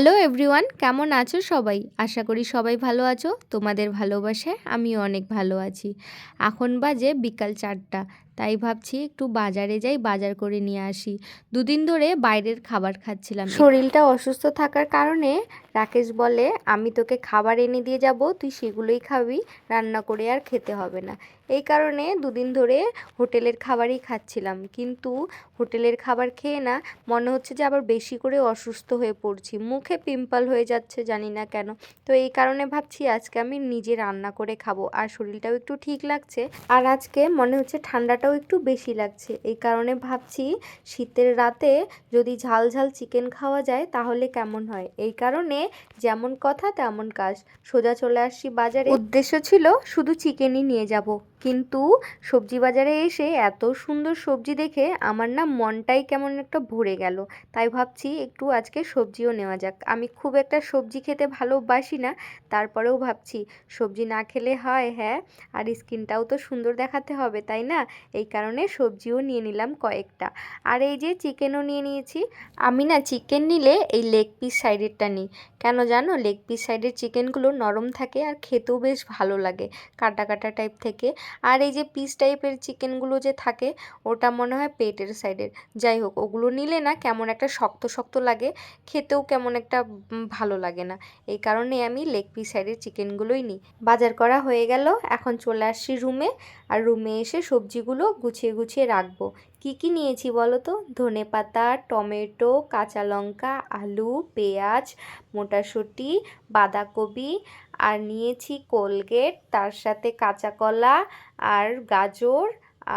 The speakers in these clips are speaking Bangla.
হ্যালো এভরিওয়ান কেমন আছো সবাই? আশা করি সবাই ভালো আছো। তোমাদের ভালোবাসায় আমিও অনেক ভালো আছি। এখন বাজে বিকাল চারটা। তাই ভাবছি একটু বাজারে যাই, বাজার করে নিয়ে আসি। দুদিন ধরে বাইরের খাবার খাচ্ছিলাম। শরীরটা অসুস্থ থাকার কারণে রাকেশ বলে, আমি তোকে খাবার এনে দিয়ে যাব, তুই সেগুলোই খাবি, রান্না করে আর খেতে হবে না। এই কারণে দুদিন ধরে হোটেলের খাবারই খাচ্ছিলাম। কিন্তু হোটেলের খাবার খেয়ে না মনে হচ্ছে যে আবার বেশি করে অসুস্থ হয়ে পড়ছি। মুখে পিম্পল হয়ে যাচ্ছে, জানি না কেন। তো এই কারণে ভাবছি আজকে আমি নিজে রান্না করে খাব। আর শরীরটাও একটু ঠিক লাগছে। আর আজকে মনে হচ্ছে ঠান্ডাটাও একটু বেশি লাগছে। এই কারণে ভাবছি শীতের রাতে যদি ঝাল ঝাল চিকেন খাওয়া যায়, তাহলে কেমন হয়? এই কারণে যেমন কথা তেমন কাজ। সোজা চলে আসছি বাজারে। উদ্দেশ্য ছিল শুধু চিকেনই নিয়ে যাব। কিন্তু সবজি বাজারে এসে এত সুন্দর সবজি দেখে আমার না মনটাই কেমন একটা ভরে গেল। তাই ভাবছি একটু আজকে সবজিও নেওয়া যাক। আমি খুব একটা সবজি খেতে ভালোবাসি না, তারপরেও ভাবছি সবজি না খেলে হয় হ্যাঁ আর স্কিনটাও তো সুন্দর দেখাতে হবে, তাই না? এই কারণে সবজিও নিয়ে নিলাম কয়েকটা। আর এই যে চিকেনও নিয়ে নিয়েছি। আমি না চিকেন নিলে এই লেগ পিস সাইডেরটা নিই। কেন জানো? লেগ পিস সাইডের চিকেনগুলো নরম থাকে আর খেতেও বেশ ভালো লাগে। কাটা কাটা টাইপ থেকে। আর এই যে পিস টাইপের চিকেনগুলো যে থাকে, ওটা মনে হয় পেটের সাইডের যাই হোক, ওগুলো নিলে না কেমন একটা শক্ত শক্ত লাগে, খেতেও কেমন একটা ভালো লাগে না। এই কারণে আমি লেগ পিস সাইডের চিকেনগুলোই নিই। বাজার করা হয়ে গেল, এখন চলে আসছি রুমে আর রুমে এসে সবজিগুলো গুছিয়ে গুছিয়ে রাখব। কি কি নিয়েছি বলো তো? ধনে পাতা, টমেটো, কাঁচা লঙ্কা, আলু, পেঁয়াজ মোটাশুটি বাঁধাকপি আর নিয়েছি কোলগেট, তার সাথে কাঁচা কলা আর গাজর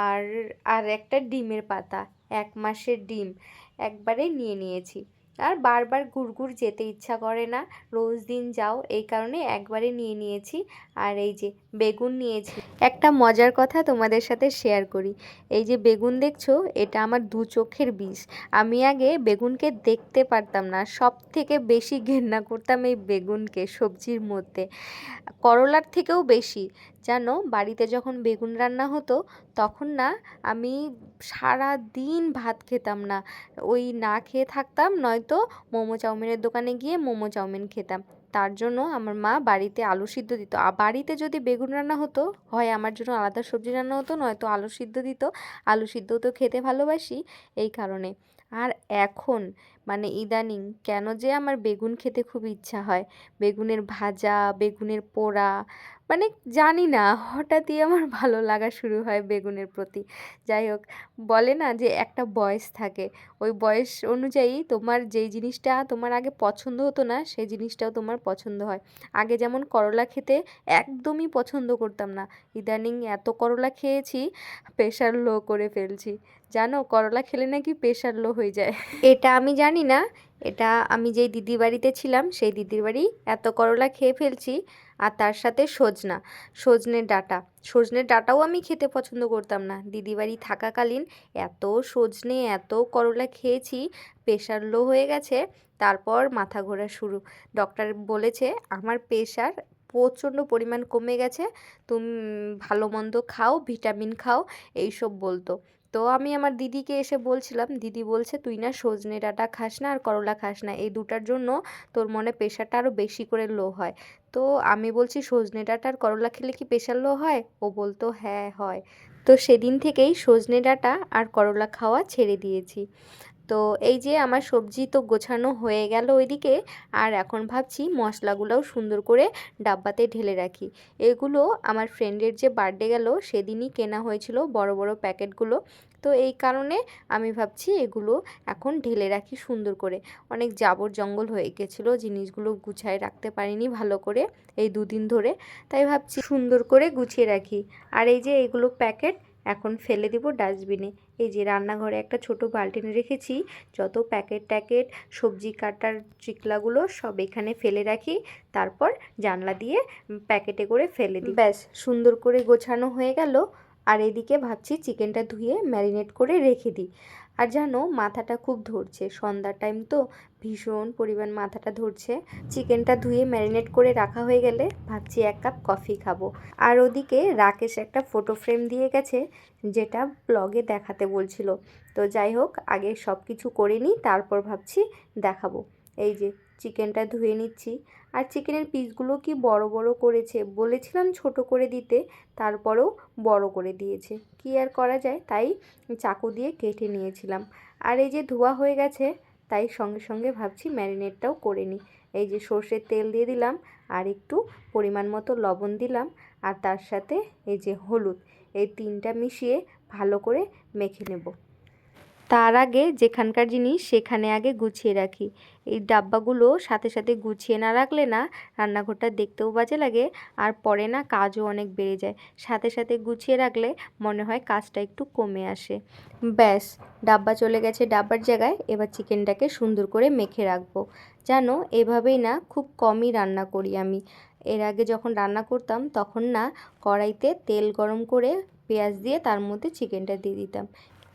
আর আর একটা ডিমের পাতা, এক মাসের ডিম। একবারে নিয়ে নিয়েছি। আর বারবার ঘুরঘুর যেতে ইচ্ছা করে না। রোজ দিন যাও, এই কারণে একবারে নিয়ে নিয়েছি। আর এই যে বেগুন নিয়েছি, একটা মজার কথা তোমাদের সাথে শেয়ার করি। এই যে বেগুন দেখছ, এটা আমার দু চোখের বিষ আমি আগে বেগুনকে দেখতে পারতাম না সব থেকে বেশি ঘেন্না করতাম এই বেগুনকে সবজির মধ্যে। করলার থেকেও বেশি। জানো, বাড়িতে যখন বেগুন রান্না হতো তখন না আমি সারা দিন ভাত খেতাম না। ওই না খেয়ে থাকতাম, নয়তো মোমো চাউমিনের দোকানে গিয়ে মোমো চাউমিন খেতাম। তার জন্য আমার মা বাড়িতে আলু সিদ্ধ দিত। আর বাড়িতে যদি বেগুন রান্না হতো, হয় আমার জন্য আলাদা সবজি রান্না হতো, নয়তো আলু সিদ্ধ দিত। আলু সিদ্ধ তো খেতে ভালোবাসি এই কারণে। আর এখন মানে ইদানিং কেন যে আমার বেগুন খেতে খুব ইচ্ছা হয়। বেগুনের ভাজা, বেগুনের পোড়া মানে জানি না, হঠাৎই আমার ভালো লাগা শুরু হয় বেগুনের প্রতি। যাই হোক, বলে না যে একটা বয়স থাকে। ওই বয়স অনুযায়ী তোমার যেই জিনিসটা তোমার আগে পছন্দ হতো না, সেই জিনিসটাও তোমার পছন্দ হয়। আগে যেমন করলা খেতে একদমই পছন্দ করতাম না। ইদানিং এত করলা খেয়েছি প্রেশার লো করে ফেলছি। জানো, করলা খেলে নাকি প্রেশার লো হয়ে যায়। এটা আমি জানি না। এটা আমি যেই দিদির বাড়িতে ছিলাম, সেই দিদির বাড়ি এত করলা খেয়ে ফেলছি। আর তার সাথে সজনা, সজনের ডাটা। সজনের ডাটাও আমি খেতে পছন্দ করতাম না। দিদি বাড়ি থাকাকালীন এত সজনে, এত করলা খেয়েছি, প্রেশার লো হয়ে গেছে, তারপর মাথা ঘোরা শুরু। ডক্টর বলেছে, আমার প্রেশার প্রচণ্ড পরিমাণ কমে গেছে, তুমি ভালো মন্দ খাও, ভিটামিন খাও, এইসব বলতো। তো আমি আমার দিদিকে এসে বলছিলাম, দিদি বলছে তুই না সজনে ডাঁটা খাস না আর করলা খাস না। এই দুটার জন্য তোর মনে প্রেশারটা আরও বেশি করে লো হয়। তো আমি বলছি, সজনে ডাঁটা আর করলা খেলে কি প্রেশার লো হয়? ও বলতো হ্যাঁ হয়। তো সেদিন থেকেই সজনে ডাঁটা আর করলা খাওয়া ছেড়ে দিয়েছি। তো এই যে আমার সবজি তো গোছানো হয়ে গেল ওইদিকে, আর এখন ভাবছি মশলাগুলোও সুন্দর করে ডাব্বাতে ঢেলে রাখি। এগুলো আমার ফ্রেন্ডের যে বার্থডে গেল সেদিনই কেনা হয়েছিল বড় বড় প্যাকেটগুলো। তো এই কারণে আমি ভাবছি এগুলো এখন ঢেলে রাখি সুন্দর করে। অনেক জাবর জঙ্গল হয়ে গেছিল, জিনিসগুলো গুছায় রাখতে পারিনি ভালো করে এই দুদিন ধরে। তাই ভাবছি সুন্দর করে গুছিয়ে রাখি। আর এই যে এগুলো প্যাকেট এখন ফেলে দিব ডাস্টবিনে। এই যে রান্নাঘরে একটা ছোট বালটিনে রেখেছি। যত প্যাকেট ট্যাকেট, সবজি কাটার চিকলাগুলো সব এখানে ফেলে রাখি। তারপর জানলা দিয়ে প্যাকেটে করে ফেলে দিই। ব্যাস, সুন্দর করে গোছানো হয়ে গেল। আর এদিকে ভাবছি চিকেনটা ধুয়ে ম্যারিনেট করে রেখে দিই। আর জানো, মাথাটা খুব ধরছে। সন্ধ্যার টাইম তো ভীষণ পরিমাণ মাথাটা ধরছে। চিকেনটা ধুয়ে ম্যারিনেট করে রাখা হয়ে গেলে ভাবছি এক কাপ কফি খাব। আর ওদিকে রাকেশ একটা ফটো ফ্রেম দিয়ে গেছে, যেটা ব্লগে দেখাতে বলছিল। তো যাই হোক, আগে সব কিছু করে নিই, তারপর ভাবছি দেখাবো। এই যে চিকেনটা ধুয়ে নিচ্ছি। আর চিকেনের পিসগুলো কি বড় বড় করেছে? বলেছিলাম ছোট করে দিতে, তারপরেও বড় করে দিয়েছে। কি আর করা যায়? তাই চাকু দিয়ে কেটে নিয়েছিলাম। আর এই যে ধোয়া হয়ে গেছে, তাই সঙ্গে সঙ্গে ভাবছি ম্যারিনেটটাও করে নিই। এই যে সর্ষের তেল দিয়ে দিলাম, আর একটু পরিমাণ মতো লবণ দিলাম, আর তার সাথে এই যে হলুদ, এই তিনটা মিশিয়ে ভালো করে মেখে নেব। তার আগে যেখানকার জিনিস, সেখানে আগে গুছিয়ে রাখি। এই ডাব্বাগুলো সাথে সাথে গুছিয়ে না রাখলে না রান্নাঘরটা দেখতেও বাজে লাগে আর পরে না কাজও অনেক বেড়ে যায়। সাথে সাথে গুছিয়ে রাখলে মনে হয় কাজটা একটু কমে আসে। ব্যাস, ডাব্বা চলে গেছে ডাব্বার জায়গায়, এবার চিকেনটাকে সুন্দর করে মেখে রাখব। জানো এভাবেই না খুব কমই রান্না করি আমি। এর আগে যখন রান্না করতাম, তখন না কড়াইতে তেল গরম করে পেঁয়াজ দিয়ে তার মধ্যে চিকেনটা দিয়ে দিতাম।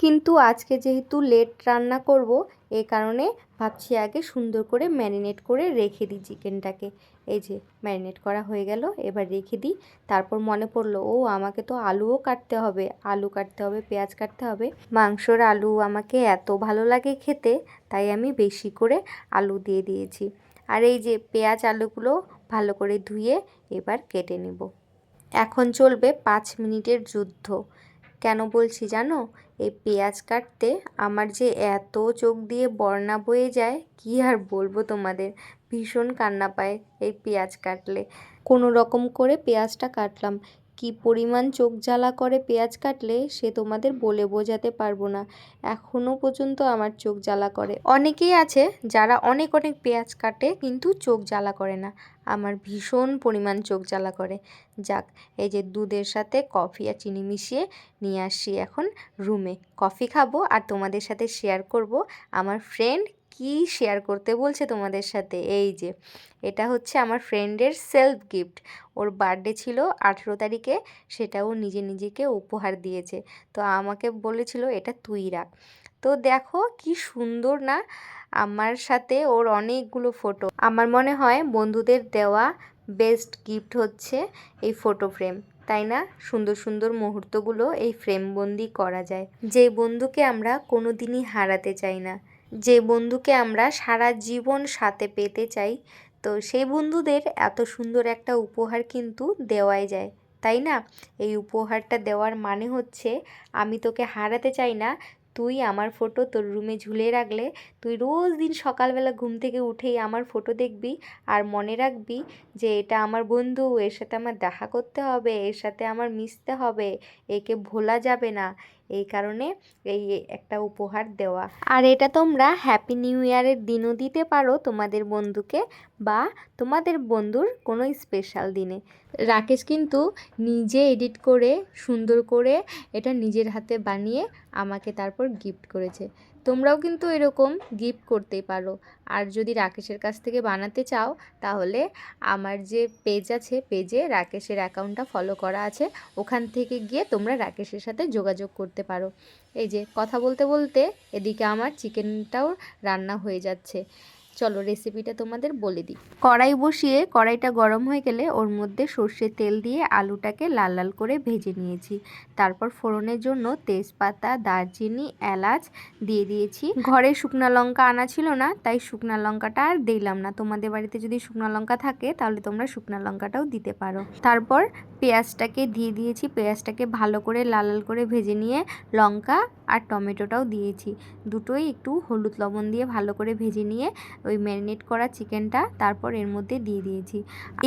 কিন্তু আজকে যেহেতু লেট রান্না করব এই কারণে ভাবছি আগে সুন্দর করে ম্যারিনেট করে রেখে দিই চিকেনটাকে এই যে ম্যারিনেট করা হয়ে গেল, এবার রেখে দিই। তারপর মনে পড়ল, ও, আমাকে তো আলুও কাটতে হবে। আলু কাটতে হবে, পেঁয়াজ কাটতে হবে। মাংসর আলু আমাকে এত ভালো লাগে খেতে, তাই আমি বেশি করে আলু দিয়ে দিয়েছি। আর এই যে, পেঁয়াজ আলুগুলো ভালো করে ধুয়ে এবার কেটে নেব। এখন চলবে পাঁচ মিনিটের যুদ্ধ। কেন বলছি জানো? এই পেঁয়াজ কাটতে আমার যে এত চোখ দিয়ে বর্ণা বয়ে যায়, কি আর বলব তোমাদের? ভীষণ কান্না পায় এই পেঁয়াজ কাটলে। কোনো রকম করে পেঁয়াজটা কাটলাম। কি পরিমাণ চোখ জ্বালা করে পেঁয়াজ কাটলে সে তোমাদের বলে বোঝাতে পারব না। এখনও পর্যন্ত আমার চোখ জ্বালা করে। অনেকেই আছে যারা অনেক অনেক পেঁয়াজ কাটে কিন্তু চোখ জ্বালা করে না। আমার ভীষণ পরিমাণ চোখ জ্বালা করে। যাক, এই যে দুধের সাথে কফি আর চিনি মিশিয়ে নিয়ে আসি এখন রুমে। কফি খাব আর তোমাদের সাথে শেয়ার করব আমার ফ্রেন্ড কি শেয়ার করতে বলছে তোমাদের সাথে? এই যে, এটা হচ্ছে আমার ফ্রেন্ডের সেলফ গিফট ওর বার্থডে ছিল আঠেরো তারিখে, সেটা ও নিজে নিজেকে উপহার দিয়েছে। তো আমাকে বলেছিল, এটা তুই রাখ। তো দেখো কি সুন্দর না, আমার সাথে ওর অনেকগুলো ফটো আমার মনে হয় বন্ধুদের দেওয়া বেস্ট গিফট হচ্ছে এই ফটো ফ্রেম তাই না? সুন্দর সুন্দর মুহূর্তগুলো এই ফ্রেমবন্দি করা যায়। যে বন্ধুকে আমরা কোনো দিনই হারাতে চাই না। যে বন্ধুকে আমরা সারা জীবন সাথে পেতে চাই, তো সেই বন্ধুদের এত সুন্দর একটা উপহার কিন্তু দেওয়াই যায়। তাই না? এই উপহারটা দেওয়ার মানে হচ্ছে, আমি তোকে হারাতে চাই না, তুই আমার ফটো তোর রুমে ঝুলিয়ে রাখলে, তুই রোজ দিন সকালবেলা ঘুম থেকে উঠেই আমার ফটো দেখবি আর মনে রাখবি যে এটা আমার বন্ধু, এর সাথে আমার দেখা করতে হবে, এর সাথে আমার মিশতে হবে, একে ভোলা যাবে না। এই কারণে এই একটা উপহার দেওয়া। আর এটা তোমরা হ্যাপি নিউ ইয়ারের দিনও দিতে পারো তোমাদের বন্ধুকে বা তোমাদের বন্ধুর কোনো স্পেশাল দিনে। রাকেশ কিন্তু নিজে এডিট করে, সুন্দর করে এটা নিজের হাতে বানিয়ে আমাকে তারপর গিফট করেছে। তোমরাও কিন্তু এরকম গিফট করতেই পারো। আর যদি রাকেশের কাছ থেকে বানাতে চাও, তাহলে আমার যে পেজ আছে পেজে রাকেশের অ্যাকাউন্টটা ফলো করা আছে। ওখান থেকে গিয়ে তোমরা রাকেশের সাথে যোগাযোগ করতে পারো। এই যে কথা বলতে বলতে এদিকে আমার চিকেনটাও রান্না হয়ে যাচ্ছে। চলো রেসিপিটা তোমাদের বলে দিই। কড়াই বসিয়ে কড়াইটা গরম হয়ে গেলে ওর মধ্যে সর্ষের তেল দিয়ে আলুটাকে লাল লাল করে ভেজে নিয়েছি। তারপর ফোড়নের জন্য তেজপাতা, দারচিনি, এলাচ দিয়ে দিয়েছি। ঘরে শুকনো লঙ্কা আনা ছিল না, তাই শুকনো লঙ্কাটা আর দিলাম না। তোমাদের বাড়িতে যদি শুকনো লঙ্কা থাকে, তাহলে তোমরা শুকনো লঙ্কাটাও দিতে পারো। তারপর পেঁয়াজটাকে দিয়ে দিয়েছি। পেঁয়াজটাকে ভালো করে লাল লাল করে ভেজে নিয়ে লঙ্কা আর টমেটোটাও দিয়েছি। দুটোই একটু হলুদ লবণ দিয়ে ভালো করে ভেজে নিয়ে ওই ম্যারিনেট করা চিকেনটা তারপর এর মধ্যে দিয়ে দিয়েছি।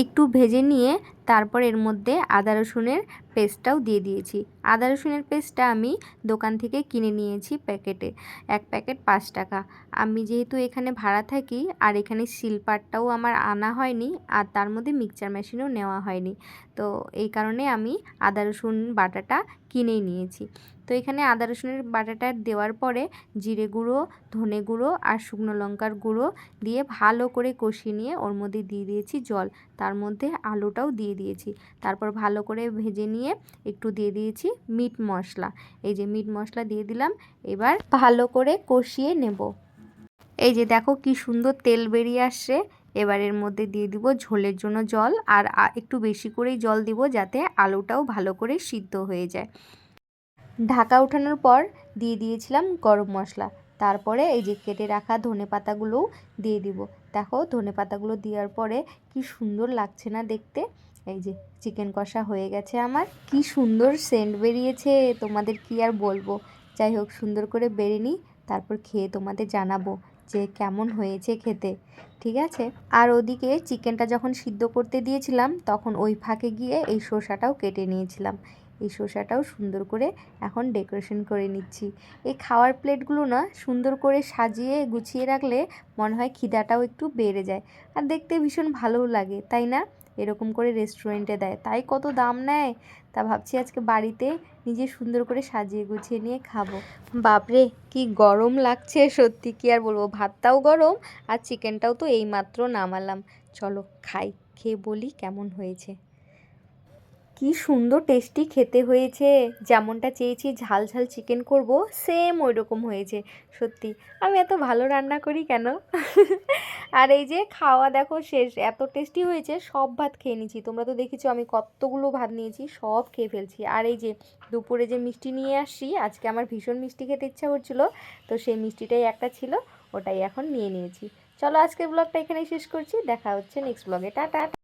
একটু ভেজে নিয়ে তারপর এর মধ্যে আদা রসুনের পেস্টটাও দিয়ে দিয়েছি। আদা রসুনের পেস্টটা আমি দোকান থেকে কিনে নিয়েছি প্যাকেটে। এক প্যাকেট পাঁচ টাকা। আমি যেহেতু এখানে ভাড়া থাকি আর এখানে শিলপাটটাও আমার আনা হয়নি আর তার মধ্যে মিক্সচার মেশিনও নেওয়া হয়নি। তো এই কারণে আমি আদা রসুন বাটাটা কিনেই নিয়েছি। তো এখানে আদা রসুনের বাটাটা দেওয়ার পরে জিরে গুঁড়ো, ধনে গুঁড়ো আর শুকনো লঙ্কার গুঁড়ো দিয়ে ভালো করে কষিয়ে নিয়ে ওর মধ্যে দিয়ে দিয়েছি জল। তার মধ্যে আলুটাও দিয়ে দিয়েছি। তারপর ভালো করে ভেজে নিয়ে একটু দিয়ে দিয়েছি মিট মশলা। এই যে মিট মশলা দিয়ে দিলাম, এবার ভালো করে কষিয়ে নেব। এই যে দেখো কি সুন্দর তেল বেরিয়ে আসছে। এবার এর মধ্যে দিয়ে দিব ঝোলের জন্য জল আর একটু বেশি করেই জল দিব যাতে আলুটাও ভালো করে সিদ্ধ হয়ে যায়। ঢাকা ওঠানোর পর দিয়ে দিয়েছিলাম গরম মশলা। তারপরে এই যে কেটে রাখা ধনে পাতাগুলোও দিয়ে দিব। দেখো ধনে পাতাগুলো দেওয়ার পরে কি সুন্দর লাগছে না দেখতে। এই যে চিকেন কষা হয়ে গেছে আমার। কি সুন্দর সেন্ট বেরিয়েছে, তোমাদের কি আর বলব? যাই হোক, সুন্দর করে বেড়ে নিই, তারপর খেয়ে তোমাদের জানাব যে কেমন হয়েছে খেতে। ঠিক আছে? আর ওদিকে চিকেনটা যখন সিদ্ধ করতে দিয়েছিলাম, তখন ওই ফাঁকে গিয়ে এই শসাটাও কেটে নিয়েছিলাম। এই শসাটাও সুন্দর করে এখন ডেকোরেশন করে নিচ্ছি। এই খাওয়ার প্লেটগুলো না সুন্দর করে সাজিয়ে গুছিয়ে রাখলে মনে হয় খিদাটাও একটু বেড়ে যায়। আর দেখতে ভীষণ ভালোও লাগে, তাই না? এরকম করে রেস্টুরেন্টে দেয়। তাই কত দাম নেয়? তা ভাবছি আজকে বাড়িতে নিজে সুন্দর করে সাজিয়ে গুছিয়ে নিয়ে খাব। বাপরে, কি গরম লাগছে, সত্যি কি আর বলব? ভাতটাও গরম আর চিকেনটাও তো এইমাত্র নামালাম। চলো খাই, খেয়ে বলি কেমন হয়েছে। কি সুন্দর টেস্টি খেতে হয়েছে। যেমনটা চেয়েছি, ঝাল ঝাল চিকেন করব সেম ওই রকম হয়েছে, সত্যি। আমি এত ভালো রান্না করি কেন? আর এই যে খাওয়া দেখো শেষ, এত টেস্টি হয়েছে, সব ভাত খেয়ে নিয়েছি। তোমরা তো দেখেছ আমি কতগুলো ভাত নিয়েছি, সব খেয়ে ফেলছি। আর এই যে দুপুরে যে মিষ্টি নিয়ে আসছি, আজকে আমার ভীষণ মিষ্টি খেতে ইচ্ছা করছিল, তো সেই মিষ্টিটাই একটা ছিল, ওটাই এখন নিয়ে নিয়েছি। চলো আজকের ব্লগটা এখানেই শেষ করছি, দেখা হচ্ছে নেক্সট ব্লগে টাটা!